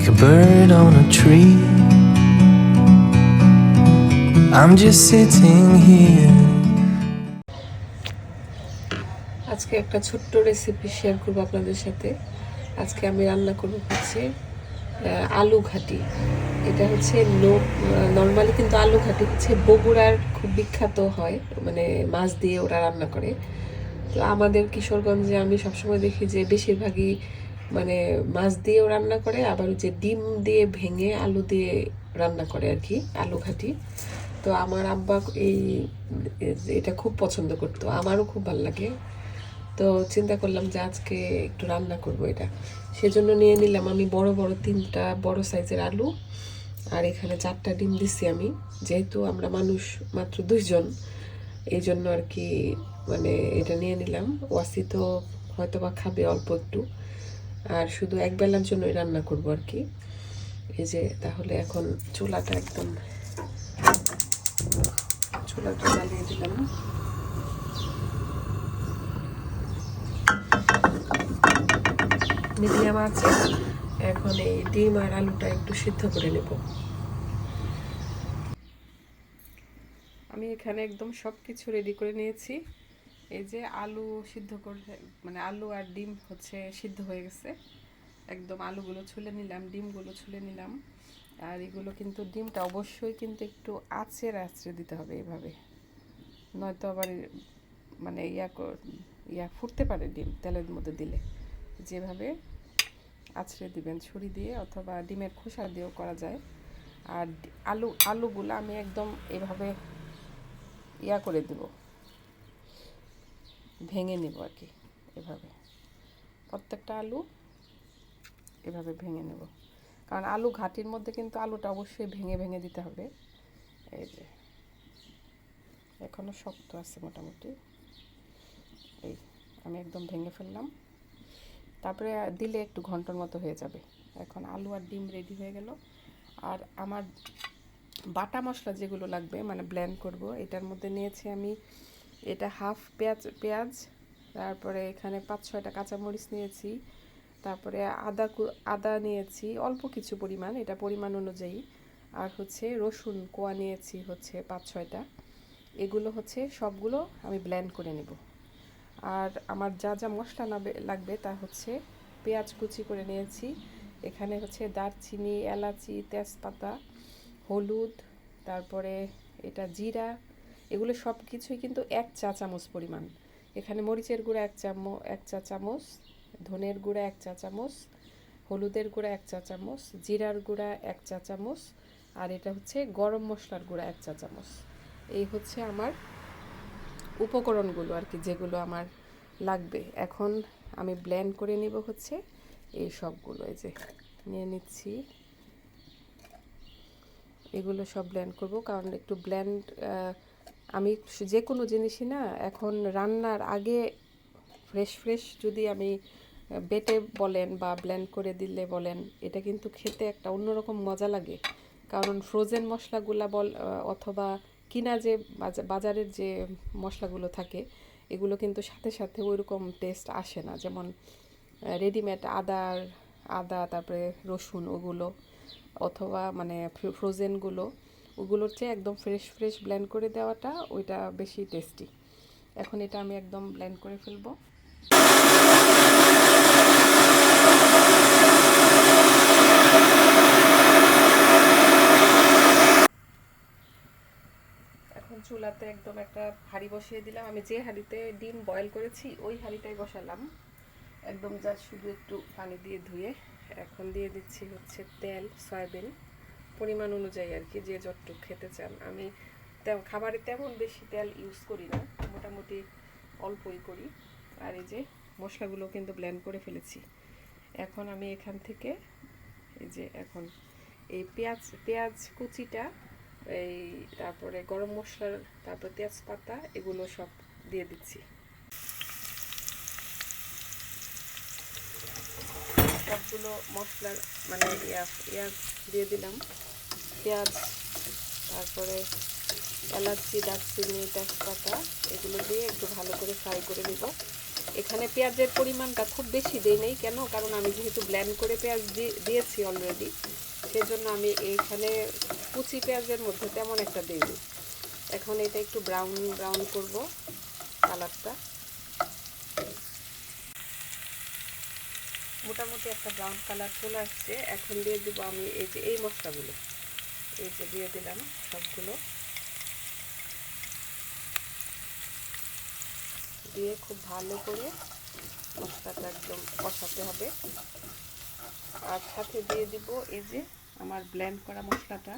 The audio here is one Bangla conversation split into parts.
like a bird on a tree. I'm just sitting here. আজকে একটা ছোট্ট রেসিপি শেয়ার করব আপনাদের সাথে আজকে আমি রান্না করব হচ্ছে আলু ঘাটি এটা হচ্ছে নর্মালি কিন্তু আলু ঘাটি হচ্ছে বগুড়ার খুব বিখ্যাত হয় মানে মাছ দিয়ে ওরা রান্না করে তো আমাদের কিশোরগঞ্জে আমি সবসময় দেখি যে বেশিরভাগই মানে মাছ দিয়েও রান্না করে, আবার যে ডিম দিয়ে ভেঙে আলু দিয়ে রান্না করে আর কি, আলু ঘাটি। তো আমার আব্বা এই এটা খুব পছন্দ করতো, আমারও খুব ভালো লাগে। তো চিন্তা করলাম যে আজকে একটু রান্না করব এটা। সেজন্য নিয়ে নিলাম আমি বড় বড় তিনটা বড় সাইজের আলু, আর এখানে চারটা ডিম দিচ্ছি আমি। যেহেতু আমরা মানুষ মাত্র দুইজন এই জন্য আর কি মানে এটা নিয়ে নিলাম। ওয়াসি তো হয়তো বা খাবে অল্প একটু। আর শুধু এক বেলার জন্যই রান্না করব আর কি। এই যে তাহলে এখন চুলাটা একদম চুলাটা জ্বালিয়ে দিলাম। মিডিয়াম আছে। এখন এই ডিম আর আলুটা একটু সিদ্ধ করে নেব। আমি এখানে একদম সব কিছু রেডি করে নিয়েছি। এই যে আলু সিদ্ধ করে মানে আলু আর ডিম হচ্ছে সিদ্ধ হয়ে গেছে। একদম আলুগুলো ছুলে নিলাম, ডিমগুলো ছুলে নিলাম। আর এগুলো কিন্তু ডিমটা অবশ্যই কিন্তু একটু আঁচের আঁচড়ে দিতে হবে এভাবে। নয়তো আবার মানে ইয়া ইয়া ফুটতে পারে ডিম তেলের মধ্যে দিলে। যেভাবে আছড়ে দিবেন, ছুরি দিয়ে অথবা ডিমের খোসা দিয়েও করা যায়। আর আলু, আলুগুলো আমি একদম এভাবে ইয়া করে দেব। ভেঙে নেব আর কি, এভাবে। প্রত্যেকটা আলু এভাবে ভেঙে নেব। কারণ আলু ঘাটির মধ্যে কিন্তু আলুটা অবশ্যই ভেঙে ভেঙে দিতে হবে। এই যে এখনও শক্ত আছে মোটামুটি। এই, আমি একদম ভেঙে ফেললাম। তারপরে দিলে একটু ঘণ্টার মতো হয়ে যাবে। এখন আলু আর ডিম রেডি হয়ে গেল। আর আমার বাটা মশলা যেগুলো লাগবে মানে ব্লেন্ড করব, এটার মধ্যে নিয়েছি আমি এটা হাফ পেঁয়াজ পেঁয়াজ, তারপরে এখানে পাঁচ, ছয়টা কাঁচামরিচ নিয়েছি, তারপরে আদা আদা নিয়েছি, অল্প কিছু পরিমাণ, এটা পরিমাণ অনুযায়ী, আর হচ্ছে রসুন কোয়া নিয়েছি হচ্ছে পাঁচ, ছয়টা, এগুলো হচ্ছে সবগুলো আমি ব্ল্যান্ড করে নেব। আর আমার যা যা মশলা লাগবে তা হচ্ছে পেঁয়াজ কুচি করে নিয়েছি, এখানে হচ্ছে দারচিনি, এলাচি, তেজপাতা, হলুদ, তারপরে এটা জিরা এগুলো সব কিছুই কিন্তু এক চা চামচ পরিমাণ। এখানে মরিচের গুঁড়া এক চামচ এক চা চামচ ধনের গুঁড়া এক চা চামচ হলুদের গুঁড়া এক চা চামচ জিরার গুঁড়া এক চা চামচ আর এটা হচ্ছে গরম মশলার গুঁড়া এক চা চামচ এই হচ্ছে আমার উপকরণগুলো আর কি যেগুলো আমার লাগবে। এখন আমি ব্লেন্ড করে নিব হচ্ছে এই সবগুলো। এই যে নিয়ে নিচ্ছি। এগুলো সব ব্ল্যান্ড করব, কারণ একটু ব্লেন্ড আমি যে কোনো জিনিসই না, এখন রান্নার আগে ফ্রেশ ফ্রেশ যদি আমি বেটে বলেন বা ব্ল্যান্ড করে দিলে বলেন, এটা কিন্তু খেতে একটা অন্যরকম মজা লাগে। কারণ ফ্রোজেন মশলাগুলা বল অথবা কিনা যে বাজা- বাজারের যে মশলাগুলো থাকে, এগুলো কিন্তু সাথে সাথে ওইরকম টেস্ট আসে না। যেমন রেডিমেড আদার, আদা, তারপরে রসুন ওগুলো, অথবা মানে ফ্রোজেনগুলো ওগুলোর চেয়ে একদম ফ্রেশ ফ্রেশ ব্ল্যান্ড করে দেওয়াটা ওইটা বেশি টেস্টি এখন এটা আমি একদম ব্ল্যান্ড করে ফেলব। এখন চুলাতে একদম একটা হাঁড়ি বসিয়ে দিলাম। আমি যে হাঁড়িতে ডিম বয়েল করেছি, ওই হাঁড়িটাই বসালাম। একদম যা শুধু একটু পানি দিয়ে ধুয়ে। এখন দিয়ে দিচ্ছি হচ্ছে তেল, সয়াবিন। পরিমাণ অনুযায়ী আর কি, যে যতটুকু খেতে চান। আমি খাবারে তেমন বেশি তেল ইউজ করি না, মোটামুটি অল্পই করি। আর এই যে মশলাগুলো কিন্তু ব্লেন্ড করে ফেলেছি। এখন আমি এখান থেকে, এই যে এখন এই পেঁয়াজ পেঁয়াজ কুচিটা, এই তারপরে গরম মশলার, তারপর তেজপাতা, এগুলো সব দিয়ে দিচ্ছি। সবগুলো মশলার মানে ইয়া ইয়া দিয়ে দিলাম। পেঁয়াজ, তারপরে এলাচি, দারচিনি, তেজপাতা, এগুলো দিয়ে একটু ভালো করে ফ্রাই করে নিব। এখানে পেঁয়াজের পরিমাণটা খুব বেশি দেই নেই। কেন? কারণ আমি যেহেতু ব্ল্যান্ড করে পেঁয়াজ দিয়ে- দিয়েছি অলরেডি সেজন্য আমি এইখানে কুচি পেঁয়াজের মধ্যে তেমন একটা দিইনি এখন এটা একটু ব্রাউন ব্রাউন করব কালারটা। মোটামুটি একটা ব্রাউন কালার চলে আসছে। এখন দিয়ে দেবো আমি এই যে, এই মশলাগুলো। এই যে দিয়ে দিলাম সবগুলো। দিয়ে খুব ভালো করে মশলাটা একদম কষাতে হবে। আর সাথে দিয়ে দিব এই যে আমার ব্লেন্ড করা মশলাটা।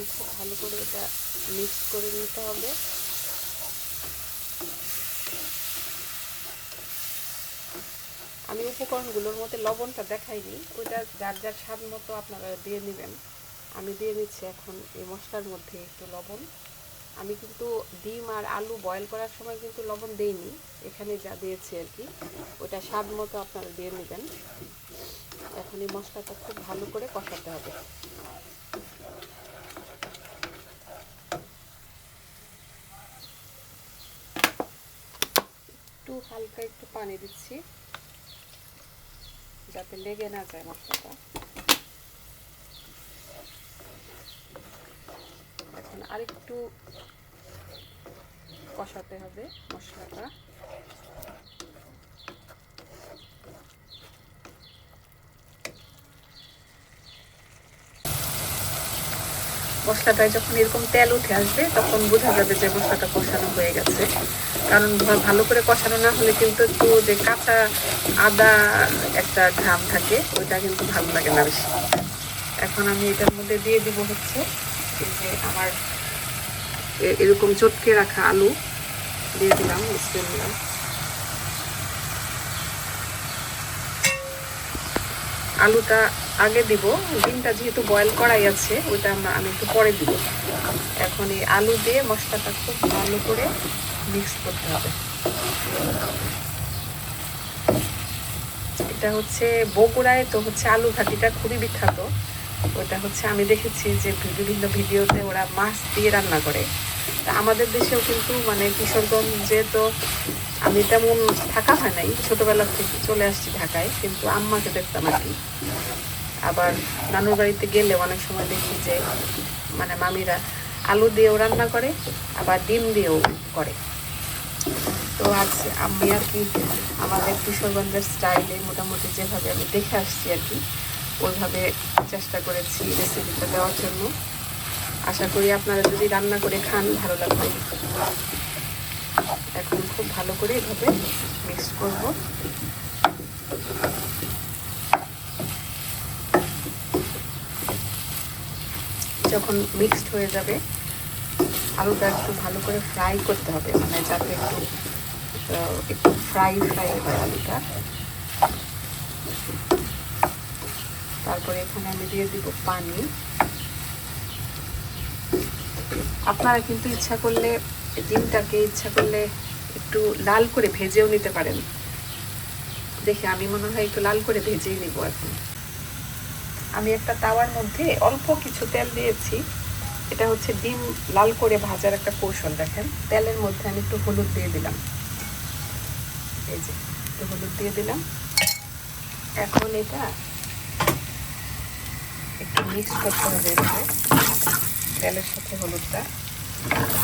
এখন খুব ভালো করে এটা মিক্স করে নিতে হবে। আমি উপকরণগুলোর মধ্যে লবণটা দেখাইনি, ওইটা যার যার স্বাদ মতো আপনারা দিয়ে নেবেন। আমি দিয়ে নিচ্ছি এখন এই মশলার মধ্যে একটু লবণ। আমি কিন্তু ডিম আর আলু বয়েল করার সময় কিন্তু লবণ দেইনি, এখানে যা দিয়েছি আর কি ওটা স্বাদ মতো আপনারা দিয়ে নেবেন। এখন এই মশলাটা খুব ভালো করে কষাতে হবে। একটু হালকা একটু পানি দিচ্ছি, যাতে লেগে না যায় মশলাটা। এখন আরেকটু কষাতে হবে মশলাটা। মশলাটায় যখন এরকম তেল উঠে আসবে, তখন বোঝা যাবে যে মশলাটা কষানো হয়ে গেছে। কারণ ভালো করে কষানো না হলে কিন্তু একটু যে কাঁচা আদা একটা ঘাম থাকে, ওইটা কিন্তু ভালো লাগে না বেশি। এখন আমি এটার মধ্যে দিয়ে দিব হচ্ছে যে আমার এরকম চটকে রাখা আলু। দিয়ে দিলাম বিসমিল্লাহ আলুটা আগে দিব, ডিমটা যেহেতু বয়েল করাই আছে আমরা আমি একটু পরে দিব। এখন এই আলু দিয়ে মশলাটা খুব ভালো করে মিক্স করতে হবে। এটা হচ্ছে বগুড়ায়, তো হচ্ছে আলু ঘাটিটা খুবই বিখ্যাত। ওটা হচ্ছে আমি দেখেছি যে বিভিন্ন ভিডিওতে ওরা মাছ দিয়ে রান্না করে। তা আমাদের দেশেও কিন্তু মানে কিশোরগঞ্জে তো আমি তেমন থাকা হয় নাই। ছোটোবেলা থেকে চলে আসছি ঢাকায়, কিন্তু আম্মাকে দেখতাম আর কি। আবার নানুর বাড়িতে গেলে অনেক সময় দেখি যে মানে মামিরা আলু দিয়েও রান্না করে, আবার ডিম দিয়েও করে। তো আজ আমি আর কি আমাদের কিশোরগঞ্জের স্টাইলে মোটামুটি যেভাবে আমি দেখে আসছি আর কি, ওইভাবে চেষ্টা করেছি রেসিপিটা দেওয়ার জন্য। আশা করি আপনারা যদি রান্না করে খান, ভালো লাগবে। এখন খুব ভালো করে এভাবে মিক্স করব। যখন মিক্সড হয়ে যাবে, আলুটা একটু ভালো করে ফ্রাই করতে হবে মানে যাতে একটু একটু ফ্রাই ফ্রাই হয় আলুটা। তারপরে এখানে আমি দিয়ে দিব পানি। আপনারা কিন্তু ইচ্ছা করলে, ডিমটাকে ইচ্ছা করলে একটু লাল করে ভেজেও নিতে পারেন। দেখে আমি মনে হয় একটু লাল করে ভেজেই নিব এখন। আমি একটা তাওয়ার মধ্যে অল্প কিছু তেল দিয়েছি। এটা হচ্ছে ডিম লাল করে ভাজার একটা কৌশল, দেখেন। তেলের মধ্যে আমি একটু হলুদ দিয়ে দিলাম। এই যে, একটু হলুদ দিয়ে দিলাম। এখন এটা একটু মিক্স করতে হবে তেলের সাথে হলুদটা।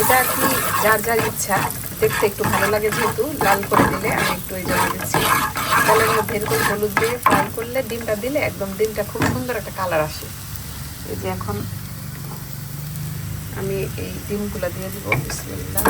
এটা আর কি যার যার ইচ্ছা। দেখতে একটু ভালো লাগে যেহেতু, লাল করে দিলে আমি একটু এই জন্য দিচ্ছি। তেলের মধ্যে এরকম হলুদ দিয়ে ফ্রাই করলে ডিমটা দিলে একদম ডিমটা খুব সুন্দর একটা কালার আসে। এই যে এখন আমি এই ডিমগুলো দিয়ে দিব, বিসমিল্লাহ।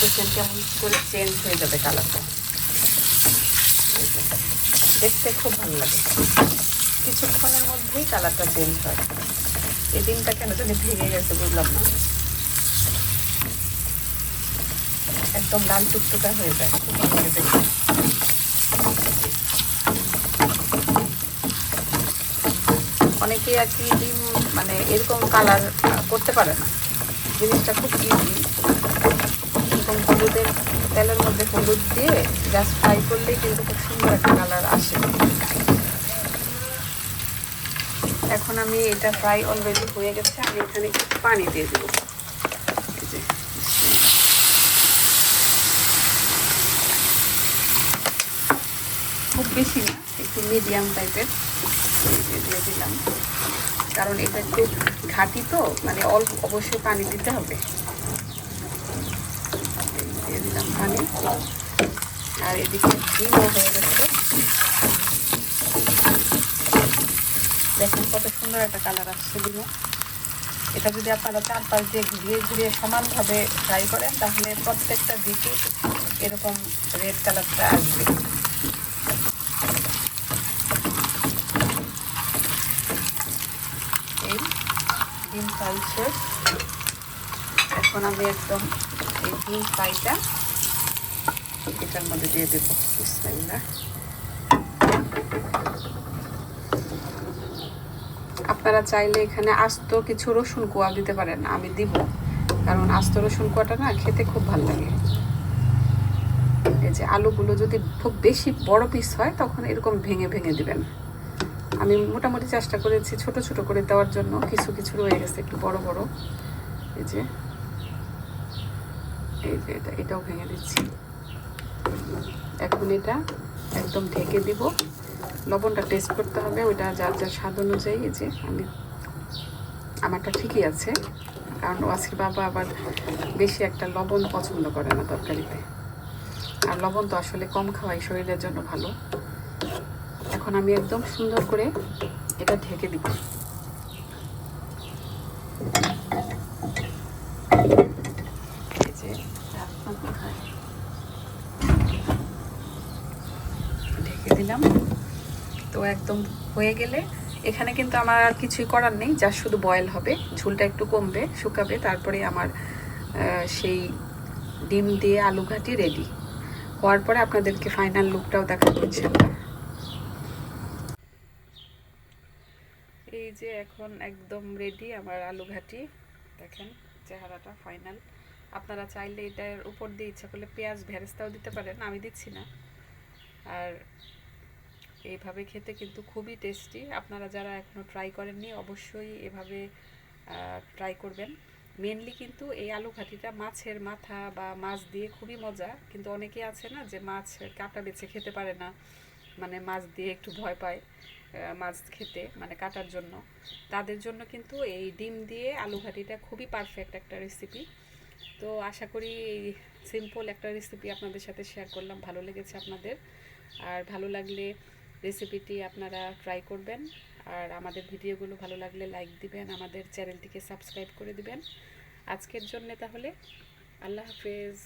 দেখেন কেমন করে চেঞ্জ হয়ে যাবে কালারটা দেখতে খুব ভালো লাগে। কিছুক্ষণের মধ্যেই কালারটা চেঞ্জ হয়। এই ডিমটা কেন জানি ভেঙে গেছে, বুঝলাম না। একদম লাল টুকটুকা হয়ে যায়। খুব ভালো লাগে অনেকেই আর কি ডিম মানে এরকম কালার করতে পারে না। জিনিসটা খুব ইজি এরকম হলুদের, তেলের মধ্যে হলুদ দিয়ে জাস্ট ফ্রাই করলেই কিন্তু খুব সুন্দর একটা কালার আসে। এখন আমি এটা ফ্রাই অলরেডি হয়ে গেছে, আমি এখানে পানি দিয়ে দেবো এই যে খুব বেশি না, একটু মিডিয়াম টাইপের দিয়ে দিলাম। কারণ এটা একটু ঘাটি তো মানে অল্প অবশ্যই পানি দিতে হবে। দিয়ে দিলাম পানি। আর এদিকে ডিমও হয়ে গেছে। দেখুন কত সুন্দর একটা কালার আসছে ডিমও এটা যদি আপনারা চার পাঁচ দিয়ে ঘুরিয়ে ঘুরিয়ে সমানভাবে ফ্রাই করেন, তাহলে প্রত্যেকটা দিকে এরকম রেড কালারটা আসবে এই ডিম ফ্রাই এখন আমি একদম এই ডিম এটার মধ্যে দিয়ে দেবো। বিসমিল্লাহ। আপনারা চাইলে এখানে আস্ত কিছু রসুন কোয়া দিতে পারেন, আমি দিব। কারণ আস্ত রসুন কোয়াটা না খেতে খুব ভালো লাগে। এই যে আলুগুলো যদি খুব বেশি বড় পিস হয়, তখন এরকম ভেঙে ভেঙে দিবেন। আমি মোটামুটি চেষ্টা করেছি ছোট ছোট করে দেওয়ার জন্য। কিছু কিছু রয়ে গেছে একটু বড় বড়। এই যে এই যে এটা, এটাও ভেঙে দিচ্ছি। এখন এটা একদম ঢেকে দিব। লবণটা টেস্ট করতে হবে, ওইটা যার যার স্বাদ অনুযায়ী। যে, আমি, আমারটা ঠিকই আছে। কারণ ওয়াসির বাবা আবার বেশি একটা লবণ পছন্দ করে না তরকারিতে। আর লবণ তো আসলে কম খাওয়াই শরীরের জন্য ভালো। এখন আমি একদম সুন্দর করে এটা ঢেকে দিব। ঢেকে দিলাম। তো একদম হয়ে গেলে এখানে কিন্তু আমার আর কিছুই করার নেই, যা শুধু বয়েল হবে। ঝুলটা একটু কমবে, শুকাবে, তারপরে আমার সেই ডিম দিয়ে আলু ঘাটি রেডি হওয়ার পরে আপনাদেরকে ফাইনাল লুকটাও দেখাবো ইনশাল্লাহ এই যে এখন একদম রেডি আমার আলু ঘাটি। দেখেন, চেহারাটা ফাইনাল আপনারা চাইলে এটার উপর দিয়ে ইচ্ছা করলে পেঁয়াজ ভেরেস্তাও দিতে পারেন, আমি দিচ্ছি না। আর এইভাবে খেতে কিন্তু খুবই টেস্টি আপনারা যারা এখনও ট্রাই করেননি, অবশ্যই এভাবে ট্রাই করবেন। মেনলি কিন্তু এই আলু ঘাটিটা মাছের মাথা বা মাছ দিয়ে খুবই মজা। কিন্তু অনেকে আছে না যে মাছ কাটা বেছে খেতে পারে না। মানে মাছ দিয়ে একটু ভয় পায়। মাছ খেতে মানে কাটার জন্য। তাদের জন্য কিন্তু এই ডিম দিয়ে আলু ঘাটিটা খুবই পারফেক্ট একটা রেসিপি তো আশা করি এই সিম্পল একটা রেসিপি আপনাদের সাথে শেয়ার করলাম, ভালো লেগেছে আপনাদের। আর ভালো লাগলে রেসিপিটি আপনারা ট্রাই করবেন। আর আমাদের ভিডিওগুলো ভালো লাগলে লাইক দিবেন, আমাদের চ্যানেলটিকে সাবস্ক্রাইব করে দিবেন। আজকের জন্য তাহলে আল্লাহ হাফেজ।